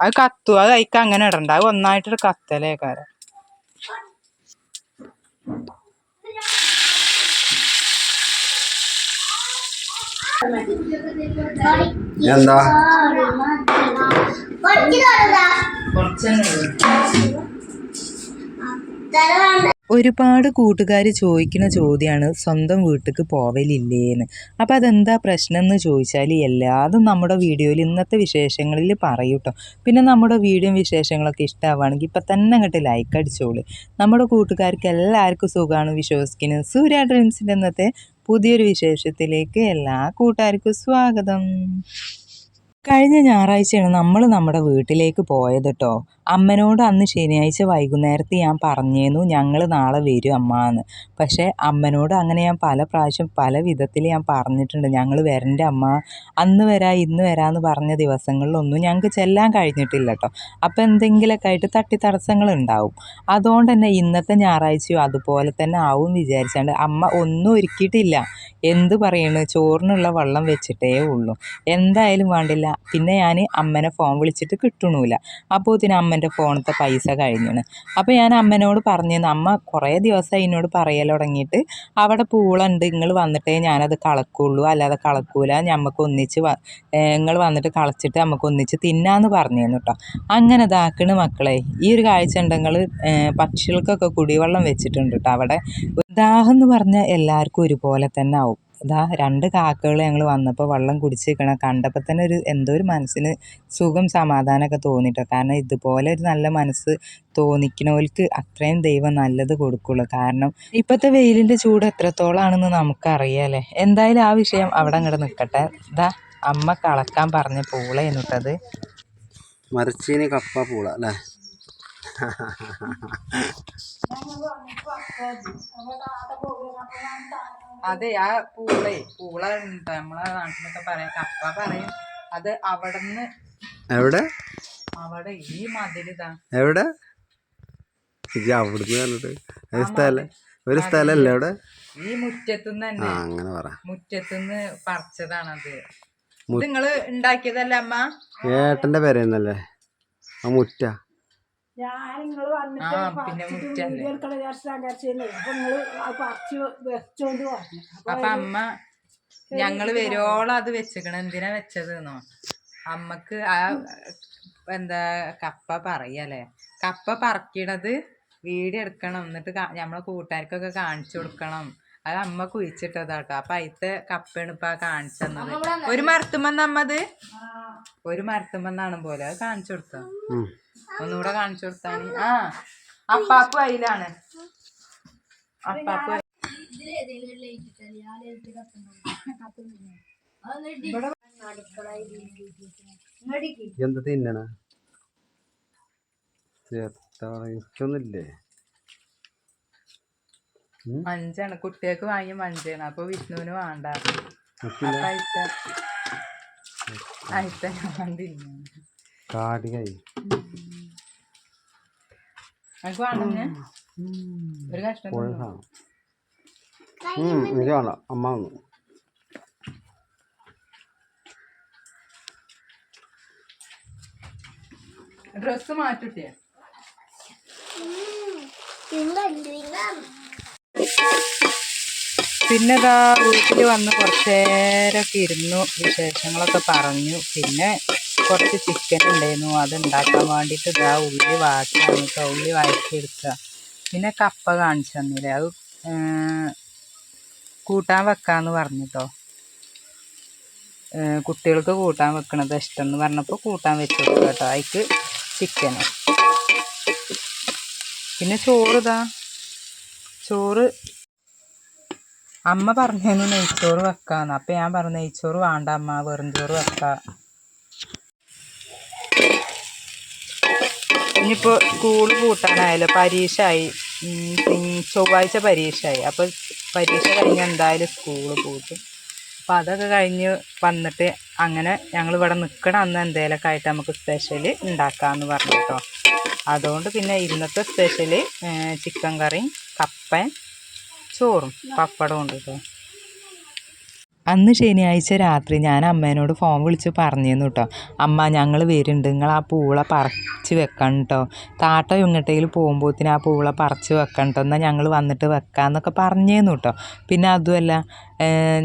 അത് കത്തു. അത് അയക്ക അങ്ങനെ ഇടണ്ട. അത് ഒന്നായിട്ടൊരു കത്തലേ കാരം. എന്താ ഒരുപാട് കൂട്ടുകാർ ചോദിക്കുന്ന ചോദ്യമാണ് സ്വന്തം വീട്ടിലേക്ക് പോവലില്ലേന്ന്? അപ്പം അതെന്താ പ്രശ്നം എന്ന് ചോദിച്ചാൽ എല്ലാതും നമ്മുടെ വീഡിയോയിൽ ഇന്നത്തെ വിശേഷങ്ങളിൽ പറയും പിന്നെ നമ്മുടെ വീഡിയോ വിശേഷങ്ങളൊക്കെ ഇഷ്ടമാവുകയാണെങ്കിൽ ഇപ്പം തന്നെ അങ്ങോട്ട് ലൈക്ക് അടിച്ചോളൂ. നമ്മുടെ കൂട്ടുകാർക്ക് എല്ലാവർക്കും സുഖമാണ് വിശ്വസിക്കുന്നത് സൂര്യ ഡ്രീംസിന്റെ ഇന്നത്തെ പുതിയൊരു വിശേഷത്തിലേക്ക് എല്ലാ കൂട്ടുകാർക്കും സ്വാഗതം. കഴിഞ്ഞ ഞായറാഴ്ചയാണ് നമ്മൾ നമ്മുടെ വീട്ടിലേക്ക് പോയത് കേട്ടോ അമ്മനോട് അന്ന് ശനിയാഴ്ച വൈകുന്നേരത്തെ ഞാൻ പറഞ്ഞേന്നു ഞങ്ങൾ നാളെ വരും അമ്മ എന്ന് പക്ഷേ അമ്മനോട് അങ്ങനെ ഞാൻ പല പ്രാവശ്യം പല വിധത്തിൽ ഞാൻ പറഞ്ഞിട്ടുണ്ട്. ഞങ്ങൾ വരണ്ട അമ്മ. അന്ന് വരാ ഇന്ന് വരാമെന്ന് പറഞ്ഞ ദിവസങ്ങളിലൊന്നും ഞങ്ങൾക്ക് ചെല്ലാൻ കഴിഞ്ഞിട്ടില്ല കേട്ടോ അപ്പോൾ എന്തെങ്കിലുമൊക്കെ ആയിട്ട് തട്ടി തടസ്സങ്ങൾ ഉണ്ടാവും. അതുകൊണ്ട് തന്നെ ഇന്നത്തെ ഞായറാഴ്ചയും അതുപോലെ തന്നെ ആവും വിചാരിച്ചാണ്ട് അമ്മ ഒന്നും ഒരുക്കിയിട്ടില്ല. എന്ത് പറയണ്? ചോറിനുള്ള വെള്ളം വെച്ചിട്ടേ ഉള്ളൂ. എന്തായാലും വേണ്ടില്ല. പിന്നെ ഞാൻ അമ്മനെ ഫോൺ വിളിച്ചിട്ട് കിട്ടണമില്ല അപ്പോൾ ഇതിന് അമ്മന്റെ ഫോണത്തെ പൈസ കഴിഞ്ഞാണ്. അപ്പോൾ ഞാൻ അമ്മനോട് പറഞ്ഞു അമ്മ കുറേ ദിവസമായി എന്നോട് പറയൽ തുടങ്ങിയിട്ട് അവിടെ പൂളുണ്ട് നിങ്ങൾ വന്നിട്ടേ ഞാനത് കളക്കുള്ളൂ അല്ലാതെ കളക്കൂല ഞമ്മക്ക് ഒന്നിച്ച് നിങ്ങൾ വന്നിട്ട് കളച്ചിട്ട് നമുക്ക് ഒന്നിച്ച് തിന്നാന്ന് പറഞ്ഞു കേട്ടോ അങ്ങനെ ഇതാക്കണ് മക്കളെ. ഈ ഒരു കാഴ്ച ഉണ്ടെങ്കിൽ പക്ഷികൾക്കൊക്കെ കുടിവെള്ളം വെച്ചിട്ടുണ്ട് കേട്ടോ അവിടെ. ദാഹം എന്ന് പറഞ്ഞാൽ എല്ലാവർക്കും ഒരുപോലെ തന്നെ ആവും. ഇതാ രണ്ട് കാക്കകൾ ഞങ്ങൾ വന്നപ്പോൾ വെള്ളം കുടിച്ചിരിക്കണം കണ്ടപ്പോൾ തന്നെ ഒരു എന്തോ ഒരു മനസ്സിന് സുഖം സമാധാനമൊക്കെ തോന്നിട്ടോ. കാരണം ഇതുപോലെ ഒരു നല്ല മനസ്സ് തോന്നിക്കണവർക്ക് അത്രയും ദൈവം നല്ലത് കൊടുക്കുള്ളൂ. കാരണം ഇപ്പോഴത്തെ വെയിലിന്റെ ചൂട് എത്രത്തോളാണെന്ന് നമുക്കറിയാമല്ലേ എന്തായാലും ആ വിഷയം അവിടെ അങ്ങോട്ട് നിൽക്കട്ടെ ഇതാ അമ്മ കളക്കാൻ പറഞ്ഞ പൂള എന്നിട്ടത് മരച്ചീനി കപ്പ പൂള അല്ലേ? അതെ ആ പൂളെ പൂള ഉണ്ട് നമ്മളെ നാട്ടിലൊക്കെ പറയാം കപ്പ പറയും. അത് അവിടുന്ന് എവിടെ? അവിടെ ഈ മതിലിതാ എവിടെ? അവിടുന്ന് പറഞ്ഞിട്ട്. ഒരു സ്ഥലം ഒരു സ്ഥലല്ലേ അവിടെ? ഈ മുറ്റത്തുനിന്ന് തന്നെ. അങ്ങനെ പറ. മുറ്റത്തുനിന്ന് പറിച്ചതാണത്. നിങ്ങൾ ഉണ്ടാക്കിയതല്ലേ അമ്മ? ഏട്ടന്റെ പേരെന്നല്ലേ? ആ മുറ്റ. ഞാൻ നിങ്ങൾ വന്നിട്ട് അപ്പൊ നിങ്ങൾ അത് പറിച്ച് വെച്ചോണ്ട് പറഞ്ഞു അപ്പൊ അമ്മ ഞങ്ങൾ വരുവോളം അത് വെച്ചേക്കണം. എന്തിനാ വെച്ചത് എന്നോ അമ്മയ്ക്ക് ആ എന്താ കപ്പ പറയല്ലേ? കപ്പ പറക്കണത് വീഡിയോ എടുക്കണം. എന്നിട്ട് നമ്മളെ കൂട്ടുകാർക്കൊക്കെ കാണിച്ചു കൊടുക്കണം. അത് അമ്മ കുഴിച്ചിട്ടതാട്ടോ. അപ്പൊ അതിത്തെ കപ്പയാണ് ഇപ്പൊ കാണിച്ചു തന്നത്. ഒരു മരത്തുമെന്ന് അമ്മത് ഒരു മരത്തുമെന്നാണ് പോലെ. അത് കാണിച്ചു കൊടുത്തോ. ഒന്നുകൂടെ കാണിച്ചു കൊടുത്താണ് ആ. അപ്പാപ്പു അതിലാണ് അപ്പാപ്പു എന്താ തിന്നണ? ചേർത്തൊന്നുമില്ലേ മഞ്ചാണ്. കുട്ടികൾക്ക് വാങ്ങിയ മഞ്ചാണ്. അപ്പൊ വിഷ്ണുവിന് വേണ്ട. അയിത്ത ഞാൻ തിന്നു എനിക്ക് വേണ്ട ഒരു കഷ്ണം എനിക്ക് വേണ്ട. അമ്മ ഡ്രസ്സ് മാറ്റിട്ടേ പിന്നെ ഇതാ വീട്ടിൽ വന്ന് കുറച്ച് നേരമൊക്കെ ഇരുന്നു. വിശേഷങ്ങളൊക്കെ പറഞ്ഞു. പിന്നെ കുറച്ച് ചിക്കൻ ഉണ്ടായിരുന്നു. അത് ഉണ്ടാക്കാൻ വേണ്ടിയിട്ട് ഇതാ ഉള്ളി വാട്ടാണ് കേട്ടോ ഉള്ളി വഴറ്റിയെടുക്കുക. പിന്നെ കപ്പ കാണിച്ചു തന്നില്ലേ? അത് കൂട്ടാൻ വെക്കാന്ന് പറഞ്ഞിട്ടോ കേട്ടോ കുട്ടികൾക്ക് കൂട്ടാൻ വെക്കണത് ഇഷ്ടം എന്ന് പറഞ്ഞപ്പോൾ കൂട്ടാൻ വെച്ച് കൊടുക്കുക കേട്ടോ അതിക്ക് ചിക്കന് പിന്നെ ചോറ് ഇതാ. ചോറ് അമ്മ പറഞ്ഞു നെയ്ച്ചോറ് വെക്കാന്ന്. അപ്പൊ ഞാൻ പറഞ്ഞു നെയ്ച്ചോറ് വേണ്ട അമ്മ വെറും ചോറ് വെക്കാം. ഇനിയിപ്പോ സ്കൂൾ പൂട്ടാനായല്ലോ പരീക്ഷ ആയി ചൊവ്വാഴ്ച പരീക്ഷ ആയി അപ്പൊ പരീക്ഷ കഴിഞ്ഞ് എന്തായാലും സ്കൂൾ പൂട്ടും. അപ്പൊ അതൊക്കെ കഴിഞ്ഞ് വന്നിട്ട് അങ്ങനെ ഞങ്ങൾ ഇവിടെ നിൽക്കണം അന്ന് എന്തേലൊക്കെ ആയിട്ട് നമുക്ക് സ്പെഷ്യൽ ഉണ്ടാക്കാന്ന് പറഞ്ഞു കേട്ടോ അതുകൊണ്ട് പിന്നെ ഇന്നത്തെ സ്പെഷ്യൽ ചിക്കൻ കറിയും കപ്പയും ചോറും പപ്പടവും ഉണ്ട് കേട്ടോ അന്ന് ശനിയാഴ്ച രാത്രി ഞാൻ അമ്മേനോട് ഫോൺ വിളിച്ച് പറഞ്ഞിരുന്നു കേട്ടോ അമ്മ ഞങ്ങൾ വരുന്നുണ്ട്. നിങ്ങൾ ആ പൂള പറിച്ച് വെക്കണം കേട്ടോ താട്ട ഇങ്ങോട്ടേൽ പോകുമ്പോഴത്തേന് ആ പൂള പറിച്ച് വെക്കണം കേട്ടോ എന്നാൽ ഞങ്ങൾ വന്നിട്ട് വെക്കാമെന്നൊക്കെ പറഞ്ഞേന്നു കേട്ടോ പിന്നെ അതുമല്ല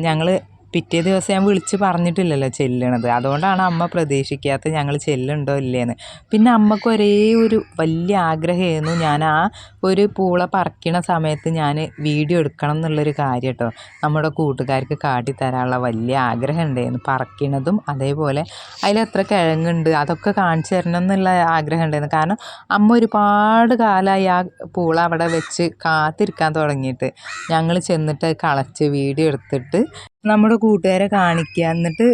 ഞങ്ങൾ പിറ്റേ ദിവസം ഞാൻ വിളിച്ച് പറഞ്ഞിട്ടില്ലല്ലോ ചെല്ലണത്. അതുകൊണ്ടാണ് അമ്മ പ്രതീക്ഷിക്കാത്ത ഞങ്ങൾ ചെല്ലുണ്ടോ ഇല്ലേന്ന്. പിന്നെ അമ്മയ്ക്ക് ഒരേ ഒരു വലിയ ആഗ്രഹമായിരുന്നു. ഞാൻ ആ ഒരു പൂള പറിക്കണ സമയത്ത് ഞാൻ വീഡിയോ എടുക്കണം എന്നുള്ളൊരു കാര്യം കേട്ടോ നമ്മുടെ കൂട്ടുകാർക്ക് കാട്ടിത്തരാനുള്ള വലിയ ആഗ്രഹം ഉണ്ടായിരുന്നു. പറിക്കണതും അതേപോലെ അതിലെത്ര കിഴങ്ങുണ്ട് അതൊക്കെ കാണിച്ചു തരണം എന്നുള്ള ആഗ്രഹം ഉണ്ടായിരുന്നു. കാരണം അമ്മ ഒരുപാട് കാലമായി ആ പൂള അവിടെ വെച്ച് കാത്തിരിക്കാൻ തുടങ്ങിയിട്ട് ഞങ്ങൾ ചെന്നിട്ട് കളച്ച് വീഡിയോ എടുത്തിട്ട് നമ്മുടെ കൂട്ടുകാരെ കാണിക്കുക എന്നിട്ട്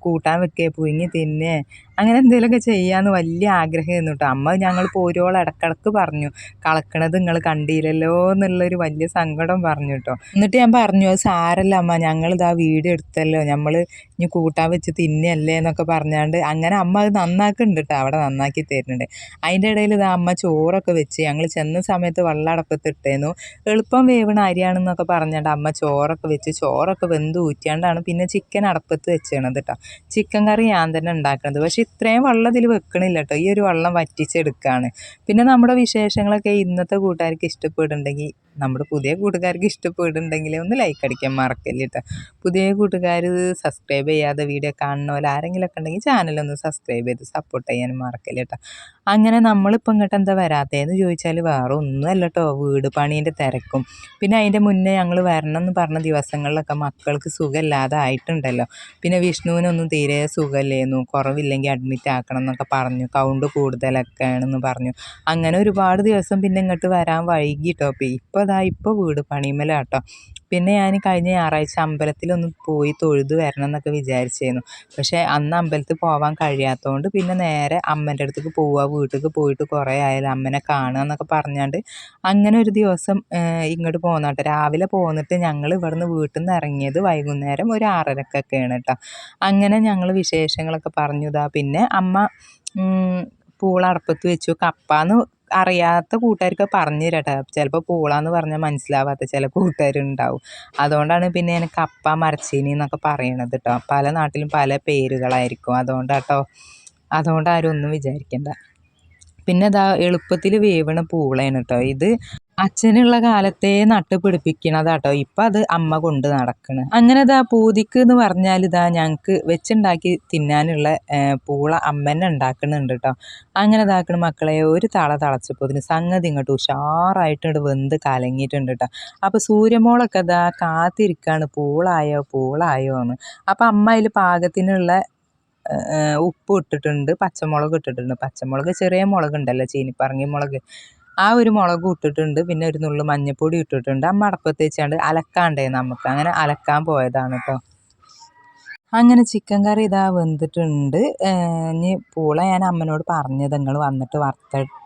കൂട്ടാൻ വെക്കുക പുഴുങ്ങി തിന്നെ. അങ്ങനെ എന്തെങ്കിലുമൊക്കെ ചെയ്യാമെന്ന് വലിയ ആഗ്രഹമായിരുന്നു കേട്ടോ അമ്മ ഞങ്ങൾ പോരോളം ഇടക്കിടക്ക് പറഞ്ഞു. കളക്കണത് നിങ്ങൾ കണ്ടില്ലല്ലോ എന്നുള്ളൊരു വലിയ സങ്കടം പറഞ്ഞു കേട്ടോ എന്നിട്ട് ഞാൻ പറഞ്ഞു അത് സാരല്ല അമ്മ ഞങ്ങളിതാ വീട് എടുത്തല്ലോ. നമ്മൾ ഇനി കൂട്ടാൻ വെച്ച് തിന്നല്ലേ എന്നൊക്കെ പറഞ്ഞാണ്ട് അങ്ങനെ അമ്മ അത് നന്നാക്കുന്നുണ്ട് കേട്ടോ അവിടെ നന്നാക്കി തരുന്നുണ്ട്. അതിന്റെ ഇടയിൽ ഇതാ അമ്മ ചോറൊക്കെ വെച്ച് ഞങ്ങൾ ചെന്ന സമയത്ത് വെള്ളം അടപ്പത്ത് ഇട്ടേന്നു. എളുപ്പം വേവണ അരിയാണെന്നൊക്കെ പറഞ്ഞാണ്ട് അമ്മ ചോറൊക്കെ വെച്ച് ചോറൊക്കെ വെന്ത് ഊറ്റിയാണ്ടാണ് പിന്നെ ചിക്കൻ അടപ്പത്ത് വെച്ചേണത് കേട്ടോ ചിക്കൻ കറി ഞാൻ തന്നെ ഉണ്ടാക്കുന്നത് പക്ഷെ ഇത്രയും വെള്ളം ഇതിൽ വെക്കണില്ല കേട്ടോ ഈ ഒരു വെള്ളം വറ്റിച്ചെടുക്കുകയാണ് പിന്നെ നമ്മുടെ വിശേഷങ്ങളൊക്കെ ഇന്നത്തെ കൂട്ടുകാർക്ക് ഇഷ്ടപ്പെടുന്നുണ്ടെങ്കിൽ നമ്മുടെ പുതിയ കൂട്ടുകാർക്ക് ഇഷ്ടപ്പെടുന്നുണ്ടെങ്കിൽ ഒന്ന് ലൈക്ക് അടിക്കാൻ മറക്കല്ലേ കേട്ടോ പുതിയ കൂട്ടുകാർ സബ്സ്ക്രൈബ് ചെയ്യാതെ വീഡിയോ കാണുന്ന പോലെ ആരെങ്കിലുമൊക്കെ ഉണ്ടെങ്കിൽ ചാനലൊന്ന് സബ്സ്ക്രൈബ് ചെയ്ത് സപ്പോർട്ട് ചെയ്യാൻ മറക്കല്ലേ കേട്ടോ അങ്ങനെ നമ്മളിപ്പോൾ ഇങ്ങോട്ട് എന്താ വരാത്തതെന്ന് ചോദിച്ചാൽ വേറെ ഒന്നുമല്ല കേട്ടോ വീട് പണീന്റെ തിരക്കും. പിന്നെ അതിന്റെ മുന്നേ ഞങ്ങൾ വരണം എന്ന് പറഞ്ഞ ദിവസങ്ങളിലൊക്കെ മക്കൾക്ക് സുഖമില്ലാതെ ആയിട്ടുണ്ടല്ലോ. പിന്നെ വിഷ്ണുവിനൊന്നും തീരെ സുഖമില്ലേന്നു. കുറവില്ലെങ്കിൽ അഡ്മിറ്റ് ആക്കണം എന്നൊക്കെ പറഞ്ഞു. കൗണ്ട് കൂടുതലൊക്കെ ആണെന്ന് പറഞ്ഞു. അങ്ങനെ ഒരുപാട് ദിവസം പിന്നെ ഇങ്ങോട്ട് വരാൻ വൈകിട്ടോ അപ്പോൾ ഇപ്പോൾ ഇതാ ഇപ്പോൾ വീട് പണിമലാട്ടോ. പിന്നെ ഞാൻ കഴിഞ്ഞ ഞായറാഴ്ച അമ്പലത്തിലൊന്ന് പോയി തൊഴുത് വരണം എന്നൊക്കെ വിചാരിച്ചിരുന്നു പക്ഷേ അന്ന് അമ്പലത്തിൽ പോകാൻ കഴിയാത്തതുകൊണ്ട് പിന്നെ നേരെ അമ്മേന്റെ അടുത്തേക്ക് പോവുക വീട്ടിലേക്ക് പോയിട്ട് കുറേ ആയാലും അമ്മനെ കാണുക എന്നൊക്കെ പറഞ്ഞാണ്ട് അങ്ങനെ ഒരു ദിവസം ഇങ്ങോട്ട് പോന്നാട്ടെ. രാവിലെ പോന്നിട്ട് ഞങ്ങൾ ഇവിടുന്ന് വീട്ടിൽ നിന്ന് ഇറങ്ങിയത് വൈകുന്നേരം ഒരു ആറരക്കൊക്കെയാണ് കേട്ടോ അങ്ങനെ ഞങ്ങൾ വിശേഷങ്ങളൊക്കെ പറഞ്ഞു. ഇതാ പിന്നെ അമ്മ പൂളടപ്പത്ത് വെച്ചു. കപ്പാന്ന് അറിയാത്ത കൂട്ടുകാർക്ക് പറഞ്ഞു തരട്ടെ ചിലപ്പോൾ പൂളാന്ന് പറഞ്ഞാൽ മനസ്സിലാവാത്ത ചില കൂട്ടുകാരുണ്ടാവും. അതുകൊണ്ടാണ് പിന്നെ ഞാൻ കപ്പ മരച്ചീനി എന്നൊക്കെ പറയണത് കേട്ടോ പല നാട്ടിലും പല പേരുകളായിരിക്കും. അതുകൊണ്ടാട്ടോ. അതുകൊണ്ട് ആരും ഒന്നും വിചാരിക്കണ്ട. പിന്നെ ഇതാ എളുപ്പത്തിൽ വേവണ പൂളയാണ് കേട്ടോ ഇത് അച്ഛനുള്ള കാലത്തെ നട്ട് പിടിപ്പിക്കണതാട്ടോ. ഇപ്പം അത് അമ്മ കൊണ്ട് നടക്കണ്. അങ്ങനെ ഇതാ പൂതിക്ക് എന്ന് പറഞ്ഞാൽ ഇതാ ഞങ്ങൾക്ക് വെച്ചുണ്ടാക്കി തിന്നാനുള്ള പൂള അമ്മന്നെ ഉണ്ടാക്കുന്നുണ്ട് കേട്ടോ അങ്ങനെ ഇതാക്കണ മക്കളെ ഒരു തള തളച്ചപ്പോൾ ഇതിന് സംഗതി ഇങ്ങോട്ട് ഉഷാറായിട്ടുണ്ട് വെന്ത് കലങ്ങിയിട്ടുണ്ട് കേട്ടോ അപ്പോൾ സൂര്യമോളൊക്കെ ഇതാ കാത്തിരിക്കാണ് പൂളായോ പൂളായോ എന്ന്. അപ്പോൾ അമ്മ അതിൽ പാകത്തിനുള്ള ഉപ്പ് ഇട്ടിട്ടുണ്ട് പച്ചമുളക് ഇട്ടിട്ടുണ്ട്. പച്ചമുളക് ചെറിയ മുളക് ഉണ്ടല്ലോ ചീനിപ്പറങ്ങി മുളക്. ആ ഒരു മുളക് ഇട്ടിട്ടുണ്ട് പിന്നെ ഒരു നുള്ളു മഞ്ഞൾപ്പൊടി ഇട്ടിട്ടുണ്ട്. അമ്മ അടപ്പത്ത് വെച്ചാണ്ട് അലക്കാണ്ടേ നമുക്ക്. അങ്ങനെ അലക്കാൻ പോയതാണ് കേട്ടോ അങ്ങനെ ചിക്കൻ കറി ഇതാ വെന്തിട്ടുണ്ട്. ഇനി പൂള ഞാൻ അമ്മനോട് പറഞ്ഞത് നിങ്ങൾ വന്നിട്ട്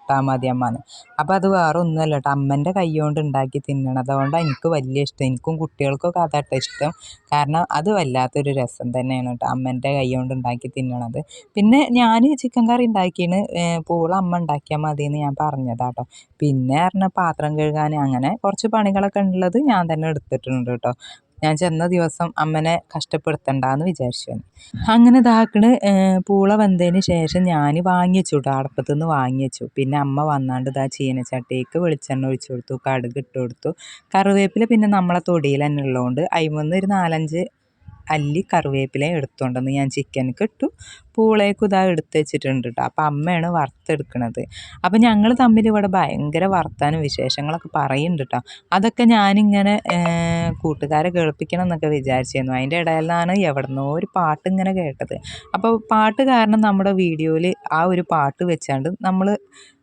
വറുത്തിട്ടാൽ മതി അമ്മാന്ന് അപ്പോൾ അത് വേറെ ഒന്നുമല്ല കേട്ടോ അമ്മന്റെ കൈ കൊണ്ട് ഉണ്ടാക്കി തിന്നണം. അതുകൊണ്ട് എനിക്ക് വലിയ ഇഷ്ടം. എനിക്കും കുട്ടികൾക്കൊക്കെ അതാട്ടോ ഇഷ്ടം. കാരണം അത് വല്ലാത്തൊരു രസം തന്നെയാണ് കേട്ടോ അമ്മന്റെ കൈ കൊണ്ട് ഉണ്ടാക്കി തിന്നണത്. പിന്നെ ഞാൻ ചിക്കൻ കറി ഉണ്ടാക്കിയാണ്. പൂള അമ്മ ഉണ്ടാക്കിയാൽ മതി എന്ന് ഞാൻ പറഞ്ഞതാട്ടോ പിന്നെ പറഞ്ഞാൽ പാത്രം കഴുകാൻ അങ്ങനെ കുറച്ച് പണികളൊക്കെ ഉള്ളത് ഞാൻ തന്നെ എടുത്തിട്ടുണ്ട് കേട്ടോ ഞാൻ ചെന്ന ദിവസം അമ്മനെ കഷ്ടപ്പെടുത്തണ്ടെന്ന് വിചാരിച്ചു അങ്ങനെ ഇതാക്കണ് പൂള വന്നതിന് ശേഷം ഞാൻ വാങ്ങി വെച്ചു അടുപ്പത്തു നിന്ന് വാങ്ങി വെച്ചു പിന്നെ അമ്മ വന്നാണ്ട് ഇതാ ചീനച്ചട്ടിക്ക് വെളിച്ചെണ്ണ ഒഴിച്ചു കൊടുത്തു കടുക് ഇട്ട് കൊടുത്തു. കറിവേപ്പില പിന്നെ നമ്മളെ തൊടിയിൽ തന്നെ ഉള്ളതുകൊണ്ട് അതിമൊന്ന് ഒരു നാലഞ്ച് അല്ലി കറിവേപ്പില എടുത്തുകൊണ്ടുവന്ന് ഞാൻ ചിക്കനക്ക് ഇട്ടു. പൂളേക്കും ഇതാ എടുത്ത് വെച്ചിട്ടുണ്ട് കേട്ടോ അപ്പം അമ്മയാണ് വറുത്തെടുക്കണത്. അപ്പം ഞങ്ങൾ തമ്മിൽ ഇവിടെ ഭയങ്കര വർത്താനും വിശേഷങ്ങളൊക്കെ പറയുന്നുണ്ട് കേട്ടോ അതൊക്കെ ഞാനിങ്ങനെ കൂട്ടുകാരെ കേൾപ്പിക്കണം എന്നൊക്കെ വിചാരിച്ചിരുന്നു. അതിന്റെ ഇടയിലാണ് എവിടുന്നോ ഒരു പാട്ട് ഇങ്ങനെ കേട്ടത്. അപ്പോൾ പാട്ട് കാരണം നമ്മുടെ വീഡിയോയിൽ ആ ഒരു പാട്ട് വെച്ചാണ്ട് നമ്മൾ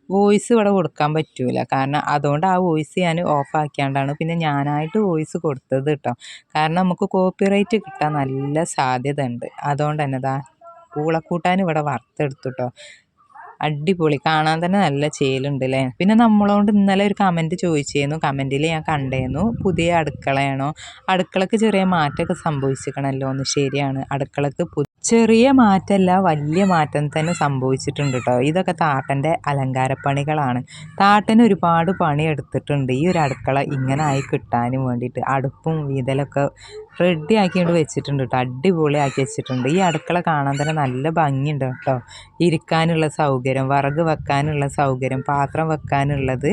വോയിസ് ഇവിടെ കൊടുക്കാൻ പറ്റൂല. കാരണം അതുകൊണ്ട് ആ വോയിസ് ഞാൻ ഓഫാക്കിയാണ്ടാണ് പിന്നെ ഞാനായിട്ട് വോയിസ് കൊടുത്തത് കേട്ടോ കാരണം നമുക്ക് കോപ്പിറൈറ്റ് കിട്ടാൻ നല്ല സാധ്യത ഉണ്ട് അതുകൊണ്ട് തന്നെ ദാ പൂളക്കൂട്ടാൻ ഇവിടെ വറുത്തെടുത്തു കേട്ടോ അടിപൊളി. കാണാൻ തന്നെ നല്ല ചേലുണ്ട് അല്ലേ പിന്നെ നമ്മളോട് ഇന്നലെ ഒരു കമന്റ് ചോദിച്ചിരുന്നു. കമന്റിൽ ഞാൻ കണ്ടേന്നു. പുതിയ അടുക്കളയാണോ? അടുക്കളക്ക് ചെറിയ മാറ്റമൊക്കെ സംഭവിച്ചിരിക്കണമല്ലോ എന്ന് ശരിയാണ്. അടുക്കളക്ക് ചെറിയ മാറ്റമല്ല വലിയ മാറ്റം തന്നെ സംഭവിച്ചിട്ടുണ്ട് കേട്ടോ ഇതൊക്കെ താട്ടന്റെ അലങ്കാരപ്പണികളാണ്. താട്ടൻ ഒരുപാട് പണി എടുത്തിട്ടുണ്ട്. ഈ ഒരു അടുക്കള ഇങ്ങനെ ആയി കിട്ടാനും വേണ്ടിയിട്ട് അടുപ്പും വീതലൊക്കെ റെഡി ആക്കിയിട്ട് വെച്ചിട്ടുണ്ട് കേട്ടോ അടിപൊളിയാക്കി വെച്ചിട്ടുണ്ട്. ഈ അടുക്കള കാണാൻ തന്നെ നല്ല ഭംഗിയുണ്ട് കേട്ടോ ഇരിക്കാനുള്ള സൗകര്യം വിറക് വെക്കാനുള്ള സൗകര്യം പാത്രം വെക്കാനുള്ളത്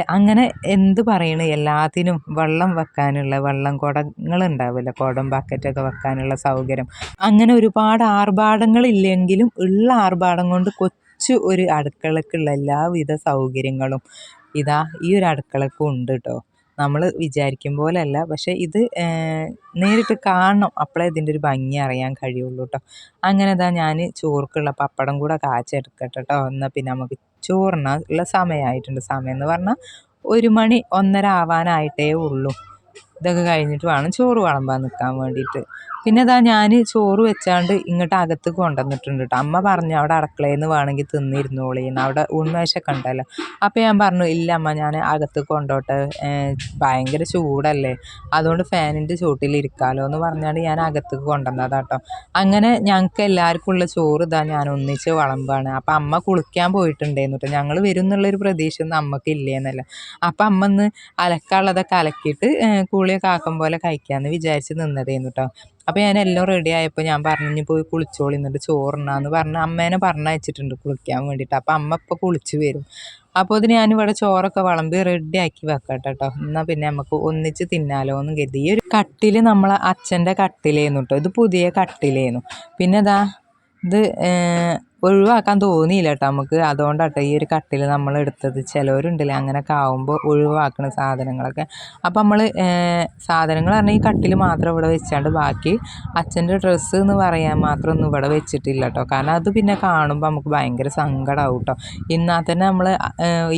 അങ്ങനെ എന്ത് പറയണ്? എല്ലാത്തിനും വെള്ളം വെക്കാനുള്ള വെള്ളം കുടങ്ങൾ ഉണ്ടാവില്ല? കുടം ബക്കറ്റൊക്കെ വെക്കാനുള്ള സൗകര്യം. അങ്ങനെ ഒരുപാട് ആർഭാടങ്ങളില്ലെങ്കിലും ഉള്ള ആർഭാടം കൊണ്ട് കൊച്ചു ഒരു അടുക്കളക്കുള്ള എല്ലാവിധ സൗകര്യങ്ങളും ഇതാ ഈ ഒരു അടുക്കളക്കും ഉണ്ട് കേട്ടോ നമ്മൾ വിചാരിക്കും പോലെയല്ല. പക്ഷേ ഇത് നേരിട്ട് കാണണം. അപ്പോഴേ ഇതിന്റെ ഒരു ഭംഗി അറിയാൻ കഴിയുള്ളൂ കേട്ടോ അങ്ങനെ ഇതാ ഞാൻ ചോർക്കുള്ള പപ്പടം കൂടെ കാച്ചെടുക്കട്ടെ കേട്ടോ എന്നാൽ പിന്നെ നമുക്ക് ചോറിന ഉള്ള സമയമായിട്ടുണ്ട്. സമയം എന്ന് പറഞ്ഞാൽ ഒരു മണി ഒന്നര ആവാനായിട്ടേ ഉള്ളൂ. ഇതൊക്കെ കഴിഞ്ഞിട്ട് വേണം ചോറ് വിളമ്പാൻ നിൽക്കാൻ വേണ്ടിയിട്ട്. പിന്നെ ഇതാ ഞാൻ ചോറ് വെച്ചാണ്ട് ഇങ്ങോട്ട് അകത്ത് കൊണ്ടുവന്നിട്ടുണ്ട് കേട്ടോ അമ്മ പറഞ്ഞു അവിടെ അടുക്കളയിൽ നിന്ന് വേണമെങ്കിൽ തിന്നിരുന്നോളീന്ന് അവിടെ ഉണ്മേശൊക്കെ ഉണ്ടല്ലോ. അപ്പോൾ ഞാൻ പറഞ്ഞു ഇല്ല അമ്മ ഞാൻ അകത്ത് കൊണ്ടോട്ടെ. ഭയങ്കര ചൂടല്ലേ. അതുകൊണ്ട് ഫാനിന്റെ ചൂട്ടിലിരിക്കാമല്ലോ എന്ന് പറഞ്ഞാണ്ട് ഞാൻ അകത്തേക്ക് കൊണ്ടുവന്നതാ കേട്ടോ അങ്ങനെ ഞങ്ങൾക്ക് എല്ലാവർക്കും ഉള്ള ചോറ് ഇതാ ഞാൻ ഒന്നിച്ച് വളമ്പാണ്. അപ്പം അമ്മ കുളിക്കാൻ പോയിട്ടുണ്ടായിരുന്നു കേട്ടോ ഞങ്ങൾ വരും എന്നുള്ളൊരു പ്രതീക്ഷ ഒന്നും അമ്മയ്ക്ക് ഇല്ലേന്നല്ല. അപ്പം അമ്മ ഒന്ന് അലക്കാനുള്ളതൊക്കെ അലക്കിയിട്ട് കുളിയൊക്കെ ആക്കും പോലെ കഴിക്കാമെന്ന് വിചാരിച്ച് നിന്നതേന്നു കേട്ടോ അപ്പോൾ ഞാൻ എല്ലാം റെഡി ആയപ്പോൾ ഞാൻ പറഞ്ഞു ഇനി പോയി കുളിച്ചോളി എന്നിട്ട് ചോറുണ്ടാന്ന് പറഞ്ഞ് അമ്മേനെ പറഞ്ഞയച്ചിട്ടുണ്ട് കുളിക്കാൻ വേണ്ടിയിട്ട് അപ്പോൾ അമ്മ ഇപ്പോൾ കുളിച്ച് വരും. അപ്പോൾ അതിന് ഞാനിവിടെ ചോറൊക്കെ വിളമ്പി റെഡി ആക്കി വെക്കട്ടെ കേട്ടോ എന്നാൽ പിന്നെ നമുക്ക് ഒന്നിച്ച് തിന്നാലോ എന്ന് കരുതി. ഈ ഒരു കട്ടിൽ നമ്മളെ അച്ഛന്റെ കട്ടിലേന്നു കേട്ടോ ഇത് പുതിയ കട്ടിലേന്നു. പിന്നെ ഇതാ ഇത് ഒഴിവാക്കാൻ തോന്നിയില്ല കേട്ടോ നമുക്ക്. അതുകൊണ്ടാട്ടോ ഈ ഒരു കട്ടിൽ നമ്മൾ എടുത്തത്. ചിലവരുണ്ടല്ലേ അങ്ങനെയൊക്കെ ആവുമ്പോൾ ഒഴിവാക്കണ സാധനങ്ങളൊക്കെ. അപ്പം നമ്മൾ സാധനങ്ങൾ പറഞ്ഞാൽ ഈ കട്ടിൽ മാത്രം ഇവിടെ വെച്ചാണ്ട് ബാക്കി അച്ഛന്റെ ഡ്രസ്സ് എന്ന് പറയാൻ മാത്രം ഒന്നും ഇവിടെ വെച്ചിട്ടില്ല കേട്ടോ കാരണം അത് പിന്നെ കാണുമ്പോൾ നമുക്ക് ഭയങ്കര സങ്കടമാവും കേട്ടോ എന്നാൽ തന്നെ നമ്മൾ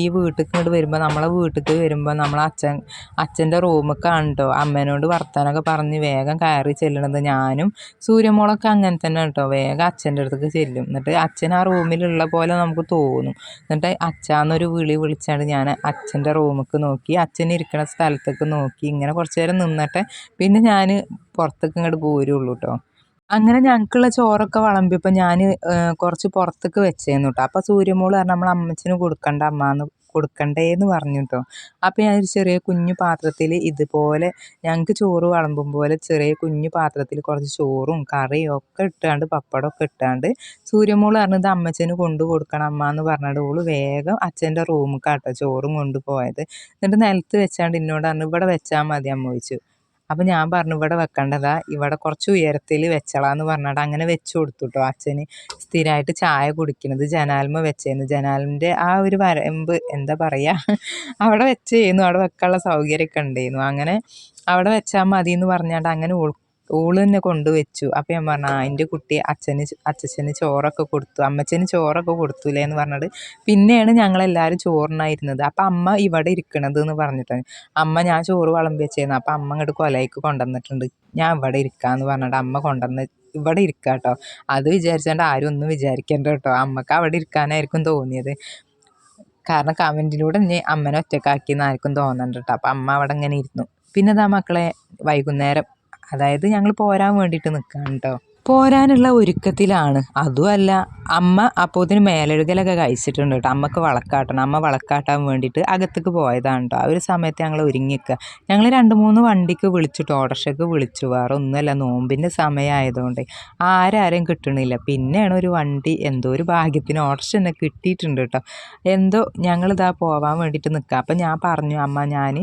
ഈ വീട്ടിൽ വരുമ്പോൾ നമ്മളെ വീട്ടിൽ വരുമ്പോൾ നമ്മൾ അച്ഛൻ അച്ഛന്റെ റൂമിൽ കേട്ടോ അമ്മേനോട് വർത്താനൊക്കെ പറഞ്ഞ് വേഗം കയറി ചെല്ലണത് ഞാനും സൂര്യമോളൊക്കെ അങ്ങനെ തന്നെ കേട്ടോ വേഗം അച്ഛന്റെ അടുത്തേക്ക് ചെല്ലും. എന്നിട്ട് അച്ഛൻ ആ റൂമിലുള്ള പോലെ നമുക്ക് തോന്നും. എന്നിട്ട് അച്ഛാന്നൊരു വിളി വിളിച്ചാണ് ഞാൻ അച്ഛന്റെ റൂമിലേക്ക് നോക്കി അച്ഛൻ ഇരിക്കുന്ന സ്ഥലത്തേക്ക് നോക്കി ഇങ്ങനെ കുറച്ച് നേരം നിന്നിട്ട് പിന്നെ ഞാൻ പുറത്തേക്ക് ഇങ്ങോട്ട് പോരുള്ളൂ കേട്ടോ അങ്ങനെ ഞങ്ങൾക്കുള്ള ചോറൊക്കെ വിളമ്പിയപ്പോൾ ഞാൻ കുറച്ച് പുറത്തേക്ക് വെച്ചേന്നു കേട്ടോ അപ്പോൾ സൂര്യമോൾ പറഞ്ഞു നമ്മൾ അമ്മച്ചിന് കൊടുക്കണ്ട അമ്മാന്ന് കൊടുക്കണ്ടേന്ന് പറഞ്ഞു കേട്ടോ അപ്പോൾ ഞാനൊരു ചെറിയ കുഞ്ഞു പാത്രത്തിൽ ഇതുപോലെ ഞങ്ങൾക്ക് ചോറ് വിളമ്പും പോലെ ചെറിയ കുഞ്ഞു പാത്രത്തിൽ കുറച്ച് ചോറും കറിയും ഒക്കെ ഇട്ടാണ്ട് പപ്പടമൊക്കെ ഇട്ടാണ്ട് സൂര്യമോൾ പറഞ്ഞത് അമ്മച്ചന് കൊണ്ടു കൊടുക്കണം അമ്മ എന്ന് പറഞ്ഞിട്ട് ഓൾ വേഗം അച്ഛന്റെ റൂമിൽ കാട്ടോ ചോറും കൊണ്ടുപോയത് എന്നിട്ട് നിലത്ത് വെച്ചാണ്ട് എന്നോട് പറഞ്ഞു ഇവിടെ വെച്ചാൽ മതി അമ്മ ചോദിച്ചു. അപ്പം ഞാൻ പറഞ്ഞു ഇവിടെ വെക്കേണ്ടതാ. ഇവിടെ കുറച്ച് ഉയരത്തിൽ വെച്ചളാന്ന് പറഞ്ഞിട്ട് അങ്ങനെ വെച്ചു കൊടുത്തു കേട്ടോ അച്ഛന്. സ്ഥിരമായിട്ട് ചായ കുടിക്കുന്നത് ജനാൽമ വെച്ചേന്ന്. ജനാലിന്റെ ആ ഒരു വരമ്പ് എന്താ പറയുക അവിടെ വെച്ചേന്നു. അവിടെ വെക്കാനുള്ള സൗകര്യമൊക്കെ ഉണ്ടായിരുന്നു അങ്ങനെ അവിടെ വെച്ചാൽ മതി എന്ന് പറഞ്ഞാണ്ട് അങ്ങനെ ഓൾ തന്നെ കൊണ്ടുവച്ചു. അപ്പം ഞാൻ പറഞ്ഞു ആ എന്റെ കുട്ടി അച്ഛന് അച്ഛച്ചന് ചോറൊക്കെ കൊടുത്തു. അമ്മച്ചന് ചോറൊക്കെ കൊടുത്തൂലേ എന്ന് പറഞ്ഞിട്ട് പിന്നെയാണ് ഞങ്ങളെല്ലാവരും ചോറിനായിരുന്നത്. അപ്പം അമ്മ ഇവിടെ ഇരിക്കണത് എന്ന് പറഞ്ഞിട്ടാണ് അമ്മ ഞാൻ ചോറ് വിളമ്പി വെച്ചേന്ന്. അപ്പം അമ്മ ഇങ്ങോട്ട് കൊലയ്ക്ക് കൊണ്ടുവന്നിട്ടുണ്ട്. ഞാൻ ഇവിടെ ഇരിക്കാന്ന് പറഞ്ഞിട്ട് അമ്മ കൊണ്ടുവന്ന് ഇവിടെ ഇരിക്കുക കേട്ടോ അത് വിചാരിച്ചാണ്ട് ആരും ഒന്നും വിചാരിക്കേണ്ട കേട്ടോ അമ്മയ്ക്ക് അവിടെ ഇരിക്കാനായിരിക്കും തോന്നിയത്. കാരണം കമന്റിലൂടെ ഇനി അമ്മനെ ഒറ്റക്കാക്കിയെന്ന് ആർക്കും തോന്നണ്ട കേട്ടോ അപ്പം അമ്മ അവിടെ ഇങ്ങനെ ഇരുന്നു. പിന്നെ മക്കളെ വൈകുന്നേരം അതായത് ഞങ്ങൾ പോരാൻ വേണ്ടിയിട്ട് നിൽക്കുകയാണ് കേട്ടോ പോരാനുള്ള ഒരുക്കത്തിലാണ്. അതുമല്ല അമ്മ അപ്പോത്തിന് മേലെഴുകലൊക്കെ കഴിച്ചിട്ടുണ്ട് കേട്ടോ. അമ്മയ്ക്ക് വളക്കാട്ടണം. അമ്മ വളക്കാട്ടാൻ വേണ്ടിയിട്ട് അകത്തേക്ക് പോയതാണ് കേട്ടോ. ആ ഒരു സമയത്ത് ഞങ്ങൾ ഒരുങ്ങിക്കുക ഞങ്ങൾ രണ്ട് മൂന്ന് വണ്ടിക്ക് വിളിച്ചിട്ട് ഓട്ടോറിക്ഷയ്ക്ക് വിളിച്ചു. വേറെ ഒന്നുമല്ല നോമ്പിന്റെ സമയമായതുകൊണ്ട് ആരാരെയും കിട്ടണില്ല. പിന്നെയാണ് ഒരു വണ്ടി എന്തോ ഒരു ഭാഗ്യത്തിന് ഓട്ടോറിക്ഷ തന്നെ കിട്ടിയിട്ടുണ്ട് കേട്ടോ. എന്തോ ഞങ്ങളിതാ പോവാൻ വേണ്ടിയിട്ട് നിൽക്കുക അപ്പം ഞാൻ പറഞ്ഞു അമ്മ ഞാൻ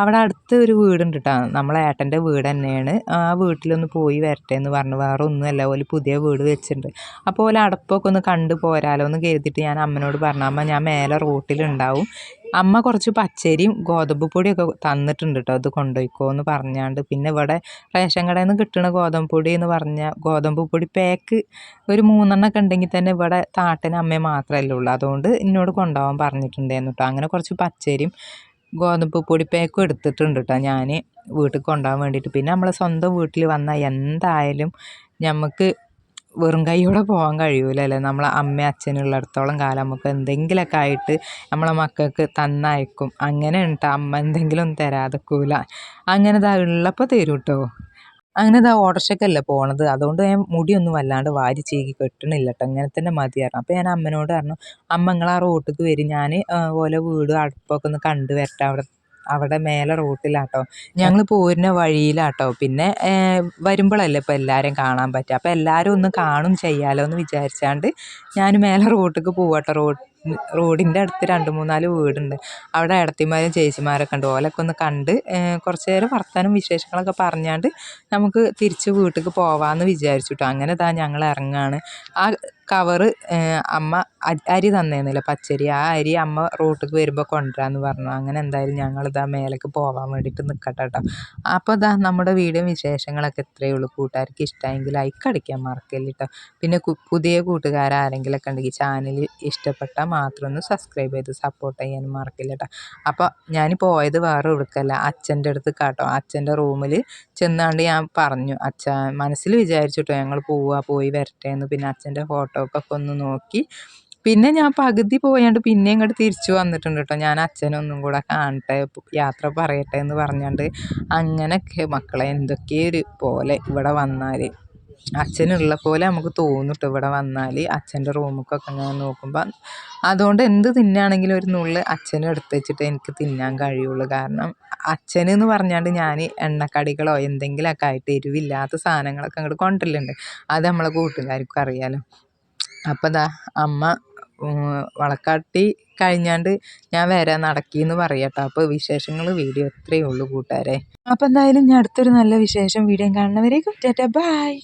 അവിടെ അടുത്ത് ഒരു വീടുണ്ട് കേട്ടോ. നമ്മളെ ഏട്ടന്റെ വീട് തന്നെയാണ്. ആ വീട്ടിലൊന്ന് പോയി വരട്ടെ എന്ന് പറഞ്ഞു. വേറെ ഒന്നുമല്ല. ഓൽ പുതിയ വീട് വെച്ചിട്ടുണ്ട്. അപ്പോൾ ഓല അടപ്പൊക്കെ ഒന്ന് കണ്ടു പോരാലോ എന്ന് കരുതിയിട്ട് ഞാൻ അമ്മനോട് പറഞ്ഞു അമ്മ ഞാൻ മേലെ റോട്ടിലുണ്ടാവും. അമ്മ കുറച്ച് പച്ചരിയും ഗോതമ്പ് പൊടിയൊക്കെ തന്നിട്ടുണ്ട് കേട്ടോ അത് കൊണ്ടുപോയിക്കോ എന്ന് പറഞ്ഞാണ്ട്. പിന്നെ ഇവിടെ റേഷൻ കടയിൽ നിന്ന് കിട്ടുന്ന ഗോതമ്പ് പൊടി എന്ന് പറഞ്ഞാൽ ഗോതമ്പ് പൊടി പാക്ക് ഒരു മൂന്നെണ്ണമൊക്കെ ഉണ്ടെങ്കിൽ തന്നെ ഇവിടെ താട്ടന് അമ്മയെ മാത്രമല്ലേ ഉള്ളൂ. അതുകൊണ്ട് എന്നോട് കൊണ്ടുപോകാൻ പറഞ്ഞിട്ടുണ്ടായിരുന്നു കേട്ടോ അങ്ങനെ കുറച്ച് പച്ചരിയും ഗോതമ്പ് പൊടി പാക്കും എടുത്തിട്ടുണ്ട് കേട്ടോ ഞാൻ വീട്ടിൽ കൊണ്ടുപോകാൻ വേണ്ടിയിട്ട്. പിന്നെ നമ്മളെ സ്വന്തം വീട്ടിൽ വന്നാൽ എന്തായാലും നമുക്ക് വെറും കൈയോടെ പോകാൻ കഴിയൂല അല്ലേ നമ്മളെ അമ്മ അച്ഛനുള്ളിടത്തോളം കാലം നമുക്ക് എന്തെങ്കിലുമൊക്കെ ആയിട്ട് നമ്മളെ മക്കൾക്ക് തന്നയക്കും. അങ്ങനെ ഉണ്ട് അമ്മ എന്തെങ്കിലും തരാതെക്കൂല. അങ്ങനെ ഇതാ ഉള്ളപ്പോൾ തരും കേട്ടോ അങ്ങനെ ഇതാ ഓട്ടർഷക്കല്ലേ പോണത്. അതുകൊണ്ട് ഞാൻ മുടിയൊന്നും വല്ലാണ്ട് വാരി ചീകി കെട്ടണില്ല കേട്ടോ ഇങ്ങനെ തന്നെ മതി പറഞ്ഞു അപ്പോൾ ഞാൻ അമ്മനോട് പറഞ്ഞു അമ്മ നിങ്ങൾ ആ റോട്ടിക്ക് വരും. ഞാൻ ഓലെ വീട് അടുപ്പൊക്കെ ഒന്ന് കണ്ടു വരട്ടെ. അവിടെ അവിടെ മേലെ റോട്ടിലാട്ടോ. ഞങ്ങൾ പോരുന്ന വഴിയിലാട്ടോ. പിന്നെ വരുമ്പോഴല്ലേ ഇപ്പോൾ എല്ലാവരെയും കാണാൻ പറ്റുക. അപ്പോൾ എല്ലാവരും ഒന്ന് കാണും ചെയ്യാലോ എന്ന് വിചാരിച്ചാണ്ട് ഞാൻ മേലെ റോട്ടിക്ക് പോവാട്ടോ. റോഡ് റോഡിന്റെ അടുത്ത് രണ്ട് മൂന്നാൽ വീടുണ്ട്. അവിടെ ഇടത്തിമാരും ചേച്ചിമാരൊക്കെ ഉണ്ട്. ഓലൊക്കെ ഒന്ന് കണ്ട് കുറച്ച് നേരം വർത്താനം വിശേഷങ്ങളൊക്കെ പറഞ്ഞാണ്ട് നമുക്ക് തിരിച്ച് വീട്ടിലേക്ക് പോവാമെന്ന് വിചാരിച്ചു കേട്ടോ അങ്ങനെ ഇതാ ഞങ്ങൾ ഇറങ്ങാണ് ആ കവറ് അമ്മ അരി തന്നേന്നില്ല പച്ചരി. ആ അരി അമ്മ റോട്ടിലേക്ക് വരുമ്പോൾ കൊണ്ടുവരാമെന്ന് പറഞ്ഞു. അങ്ങനെ എന്തായാലും ഞങ്ങളിതാ മേലേക്ക് പോകാൻ വേണ്ടിയിട്ട് നിൽക്കട്ടെ കേട്ടോ അപ്പോൾ ഇതാ നമ്മുടെ വീടും വിശേഷങ്ങളൊക്കെ ഇത്രയേ ഉള്ളൂ കൂട്ടുകാർക്ക് ഇഷ്ടമെങ്കിൽ ലൈക്ക് അടിക്കാൻ മറക്കല്ല കേട്ടോ പിന്നെ പുതിയ കൂട്ടുകാർ ആരെങ്കിലുമൊക്കെ ഉണ്ടെങ്കിൽ ചാനൽ ഇഷ്ടപ്പെട്ടാൽ മാത്രം ഒന്ന് സബ്സ്ക്രൈബ് ചെയ്ത് സപ്പോർട്ട് ചെയ്യാനും മറക്കില്ല കേട്ടോ അപ്പോൾ ഞാൻ പോയത് വേറെ എടുക്കല്ല അച്ഛന്റെ അടുത്ത് കേട്ടോ അച്ഛന്റെ റൂമിൽ ചെന്നാണ്ട് ഞാൻ പറഞ്ഞു. അച്ഛ മനസ്സിൽ വിചാരിച്ചു കേട്ടോ ഞങ്ങൾ പോവുക പോയി വരട്ടെ എന്ന് പിന്നെ അച്ഛന്റെ ഫോട്ടോ ഒക്കെ ഒന്ന് നോക്കി. പിന്നെ ഞാൻ പകുതി പോയാണ്ട് പിന്നെ ഇങ്ങോട്ട് തിരിച്ചു വന്നിട്ടുണ്ട് കേട്ടോ ഞാൻ അച്ഛനൊന്നും കൂടെ കാണട്ടെ യാത്ര പറയട്ടെ എന്ന് പറഞ്ഞാണ്ട് അങ്ങനെയൊക്കെ മക്കളെ എന്തൊക്കെയോ ഒരു പോലെ ഇവിടെ വന്നാൽ അച്ഛനുള്ള പോലെ നമുക്ക് തോന്നും ഇവിടെ വന്നാൽ അച്ഛന്റെ റൂമൊക്കെ ഞാൻ നോക്കുമ്പോൾ അതുകൊണ്ട് എന്ത് തിന്നാണെങ്കിലും ഒരു നുള്ള് അച്ഛനും എടുത്ത് വെച്ചിട്ട് എനിക്ക് തിന്നാൻ കഴിയുള്ളൂ. കാരണം അച്ഛനെന്ന് പറഞ്ഞാണ്ട് ഞാൻ എണ്ണക്കടികളോ എന്തെങ്കിലുമൊക്കെ ആയിട്ട് എരിവില്ലാത്ത സാധനങ്ങളൊക്കെ അങ്ങോട്ട് കൊണ്ടുവരലുണ്ട് അത് നമ്മളെ കൂട്ടുകാർക്കും അറിയാലോ. അപ്പോൾ ദാ അമ്മ വളക്കാട്ടി കഴിഞ്ഞാണ്ട് ഞാൻ വരാൻ നടക്കിയെന്ന് പറയട്ടോ. അപ്പോൾ വിശേഷങ്ങൾ വീഡിയോ ഇത്രയേ ഉള്ളൂ കൂട്ടുകാരെ. അപ്പോൾ എന്തായാലും ഞാൻ അടുത്തൊരു നല്ല വിശേഷം വീഡിയോ കാണുന്നവരേക്കും. Tata bye